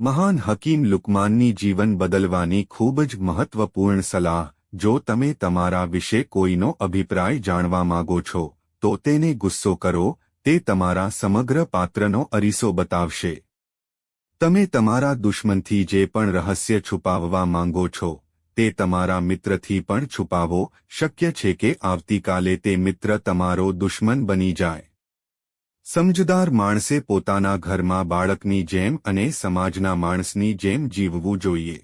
મહાન હકીમ લુકમાનની જીવન બદલવાની ખૂબ જ મહત્વપૂર્ણ સલાહ, જો તમે તમારા વિશે કોઈનો અભિપ્રાય જાણવા માંગો છો, તો તેને ગુસ્સો કરો, તે તમારા સમગ્ર પાત્રનો અરીસો બતાવશે. તમે તમારા દુશ્મનથી જે પણ રહસ્ય છુપાવવા માંગો છો, તે તમારા મિત્રથી પણ છુપાવો, શક્ય છે કે આવતીકાલે તે મિત્ર તમારો દુશ્મન બની જાય. સમજદાર માણસે પોતાના ઘરમાં બાળકની જેમ અને સમાજના માણસની જેમ જીવવું જોઈએ.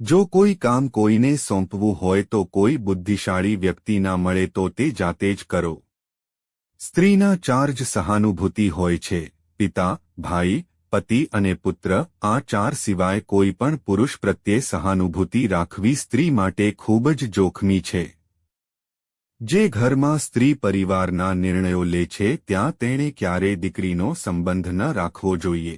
જો કોઈ કામ કોઈને સોંપવું હોય તો કોઈ બુદ્ધિશાળી વ્યક્તિ ના મળે તો તે જાતે જ કરો. સ્ત્રીના ચાર જ સહાનુભૂતિ હોય છે. પિતા, ભાઈ, પતિ અને પુત્ર આ ચાર સિવાય કોઈ પણ પુરુષ પ્રત્યે સહાનુભૂતિ રાખવી સ્ત્રી માટે ખૂબ જ જોખમી છે. જે ઘરમાં સ્ત્રી પરિવારના નિર્ણયો લે છે ત્યાં તેણે ક્યારેય દીકરીનો સંબંધ ન રાખવો જોઈએ.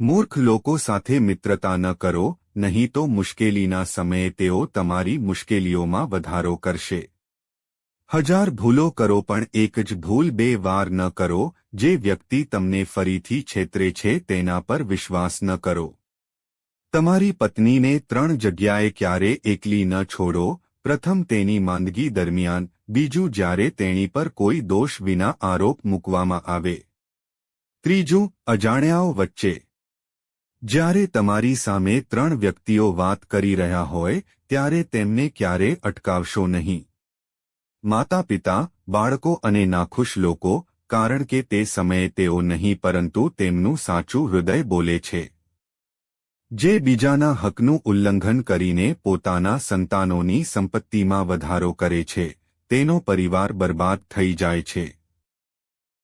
મૂર્ખ લોકો સાથે મિત્રતા ન કરો, નહીં તો મુશ્કેલીના સમયે તેઓ તમારી મુશ્કેલીઓમાં વધારો કરશે. હજાર ભૂલો કરો પણ એક જ ભૂલ બે વાર ન કરો, જે વ્યક્તિ તમને ફરીથી છેતરે છે તેના પર વિશ્વાસ ન કરો. તમારી પત્નીને ત્રણ જગ્યાએ ક્યારે એકલી ન છોડો પ્રથમ તેની માંદગી દરમિયાન, બીજું જ્યારે તેણી પર કોઈ દોષ વિના આરોપ મૂકવામાં આવે. ત્રીજું, અજાણ્યાઓ વચ્ચે. જ્યારે તમારી સામે ત્રણ વ્યક્તિઓ વાત કરી રહ્યા હોય, ત્યારે તેમને ક્યારે અટકાવશો નહીં. માતા પિતા બાળકો અને નાખુશ લોકો, કારણ કે તે સમયે તેઓ નહીં, પરંતુ તેમનું સાચું હૃદય બોલે છે. જે બીજાના હકનું ઉલ્લંઘન કરીને પોતાના સંતાનોની સંપત્તિમાં વધારો કરે છે, તેનો પરિવાર બરબાદ થઈ જાય છે.